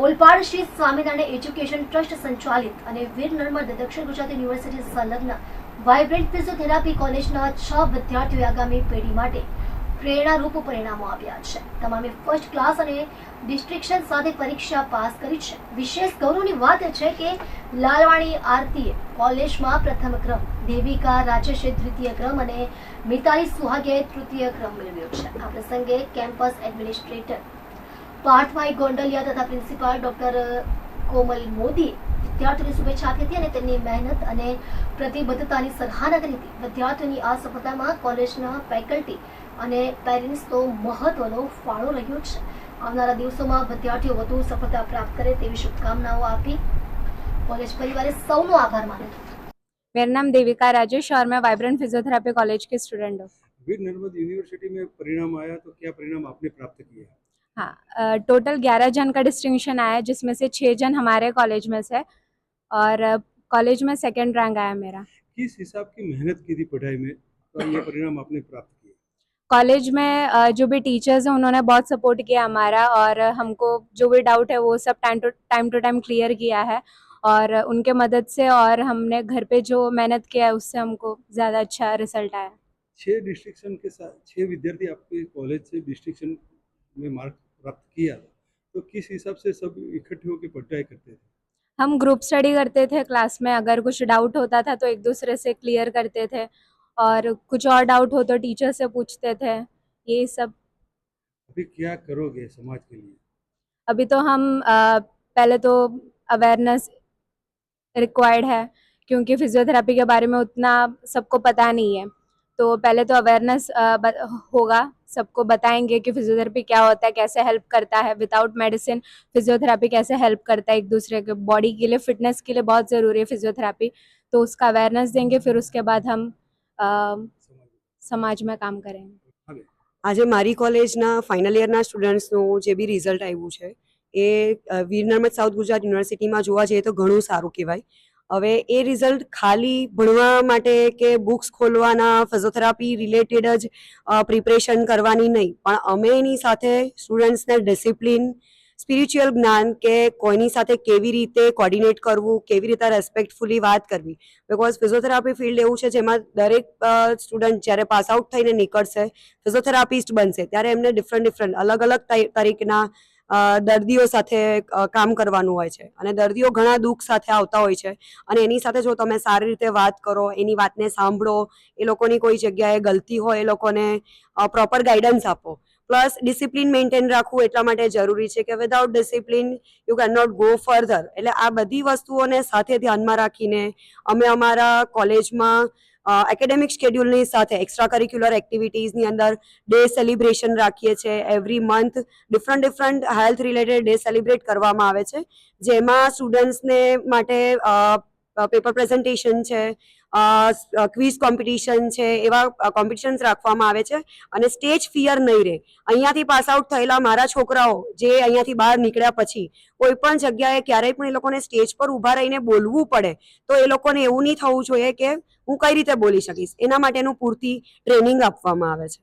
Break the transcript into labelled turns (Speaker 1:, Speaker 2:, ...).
Speaker 1: Olpad Shri Swaminarayan education trust સંચાલિત અને વીર નર્મદ દક્ષિણ ગુજરાત યુનિવર્સિટી સંલગ્ન વાઇબ્રન્ટ ફિઝિયોથેરાપી કોલેજના છ વિદ્યાર્થીઓએ આગામી પેઢી માટે પ્રેરણારૂપ પરિણામો આપ્યા છે. તમામે ફર્સ્ટ ક્લાસ અને ડિસ્ટ્રિક્શન સાથે પરીક્ષા પાસ કરી છે. વિશેષ ગૌરવની વાત છે કે લાલવાણી આરતીએ કોલેજમાં પ્રથમ ક્રમ, દેવિકા રાજેશે દ્વિતીય ક્રમ અને મિતાલી સુહાગે તૃતીય ક્રમ મેળવ્યો છે. આ પ્રસંગે કેમ્પસ એડમિનિસ્ટ્રેટર પાર્થભાઈ ગોંડલિયા તથા પ્રિન્સિપાલ ડોક્ટર કોમલ મોદીએ વિદ્યાર્થીઓને શુભેચ્છા આપી હતી અને તેમની મહેનત અને પ્રતિબદ્ધતાની સરાહના કરી હતી વિદ્યાર્થીઓની આ સફળતામાં કોલેજના ફેકલ્ટી અને પેરેન્ટ્સનો મહત્વનો ફાળો રહ્યો છે આવનારા દિવસોમાં વિદ્યાર્થીઓ વધુ સફળતા પ્રાપ્ત કરે તેવી શુભકામનાઓ આપી કોલેજ પરિવારે સૌનો આભાર માન્યો હતો
Speaker 2: मेरा नाम देविका राजेश और मैं वाइब्रेंट फिजियोथेरेपी कॉलेज की स्टूडेंट हूँ
Speaker 3: वीर नर्मद यूनिवर्सिटी में परिणाम आया तो क्या परिणाम आपने प्राप्त किया
Speaker 2: हाँ टोटल ग्यारह जन का डिस्टिंक्शन आया जिसमें से छः जन हमारे कॉलेज में से और कॉलेज में सेकेंड रैंक आया मेरा।
Speaker 3: किस हिसाब की मेहनत की थी पढ़ाई में? तो ये परिणाम आपने प्राप्त किए?
Speaker 2: कॉलेज में जो भी टीचर्स हैं उन्होंने बहुत सपोर्ट किया हमारा और हमको जो भी डाउट है वो सब time to time to time clear किया है और उनके मदद से और हमने घर पे जो मेहनत किया है उससे हमको ज़्यादा अच्छा रिज़ल्ट आया।
Speaker 3: छह डिस्ट्रिक्शन के साथ छह विद्यार्थी आपके कॉलेज से डिस्ट्रिक्शन में मार्क प्राप्त किया तो किस हिसाब से सब इकट्ठे होकर पढ़ाई करते थे?
Speaker 2: हम ग्रुप स्टडी करते थे क्लास में अगर कुछ डाउट होता था तो एक दूसरे से क्लियर करते थे और कुछ और डाउट हो तो टीचर से पूछते थे ये सब।
Speaker 3: अभी क्या करोगे समाज के लिए?
Speaker 2: अभी तो हम अ, पहले तो अवेयरनेस रिक्वायर्ड है क्योंकि फिजियोथेरेपी के बारे में उतना सबको पता नहीं है। तो पहले तो अवेयरनेस होगा सबको बताएंगे कि फिजियोथेरेपी क्या होता है कैसे हेल्प करता है विदाउट मेडिसिन फिजियोथेरेपी कैसे हेल्प करता है एक दूसरे के बॉडी के लिए फिटनेस के लिए बहुत ज़रूरी है फिजियोथेरेपी तो उसका अवेयरनेस देंगे फिर उसके बाद हम अ,
Speaker 3: समाज
Speaker 2: समाज में काम करेंगे
Speaker 3: आगे
Speaker 4: આજે મારી કોલેજના ફાઇનલ યરના સ્ટુડન્ટ્સનું જે બી રિઝલ્ટ આવ્યું છે એ અ, વીર નર્મદ સાઉથ ગુજરાત યુનિવર્સિટીમાં જોવા જઈએ તો ઘણું સારું કહેવાય હવે એ રિઝલ્ટ ખાલી ભણવા માટે કે બુક્સ ખોલવાના ફિઝિયોથેરાપી રિલેટેડ જ પ્રિપરેશન કરવાની નહીં. પણ અમે એની સાથે સ્ટુડન્ટ્સને ડિસિપ્લિન સ્પિરિચ્યુઅલ જ્ઞાન કે કોઈની સાથે કેવી રીતે કોર્ડિનેટ કરવું, કેવી રીતે રેસ્પેક્ટફુલી વાત કરવી. બિકોઝ ફિઝિયોથેરાપી ફિલ્ડ એવું છે જેમાં દરેક સ્ટુડન્ટ જ્યારે પાસ આઉટ થઈને નીકળશે ફિઝિયોથેરાપિસ્ટ બનશે, ત્યારે એમને ડિફરન્ટ ડિફરન્ટ અલગ અલગ તરી- તરીકેના દર્દીઓ સાથે કામ કરવાનું હોય છે. અને દર્દીઓ ઘણા દુઃખ સાથે આવતા હોય છે. અને એની સાથે જો તમે સારી રીતે વાત કરો, એની વાતને સાંભળો, એ લોકોની કોઈ જગ્યાએ ગલતી હોય, એ લોકોને પ્રોપર ગાઈડન્સ આપો. પ્લસ ડિસિપ્લિન મેન્ટેન રાખવું એટલા માટે જરૂરી છે કે without discipline you can not go further એટલે આ બધી વસ્તુઓને સાથે ધ્યાનમાં રાખીને, અમે અમારા કોલેજમાં એકેડેમિક શેડ્યુલની સાથે એક્સ્ટ્રા કરિક્યુલર એક્ટિવિટીઝની અંદર ડે સેલિબ્રેશન રાખીએ છીએ every month different different health related day celebrate કરવામાં આવે છે. જેમાં સ્ટુડન્ટ્સને માટે પેપર પ્રેઝન્ટેશન છે ક્વિઝ કોમ્પિટિશન છે, એવા કોમ્પિટિશન્સ રાખવામાં આવે છે અને સ્ટેજ ફિયર નહીં રહે. અહીંયાથી પાસ આઉટ થયેલા મારા છોકરાઓ જે અહીંયાથી બહાર નીકળ્યા પછી કોઈ પણ જગ્યાએ ક્યારેય પણ એ લોકોને સ્ટેજ પર ઊભા રહીને બોલવું પડે, તો એ લોકોને એવું નહીં થવું જોઈએ કે હું કઈ રીતે બોલી શકીશ. એના માટેનું પૂરતી ટ્રેનિંગ આપવામાં આવે છે.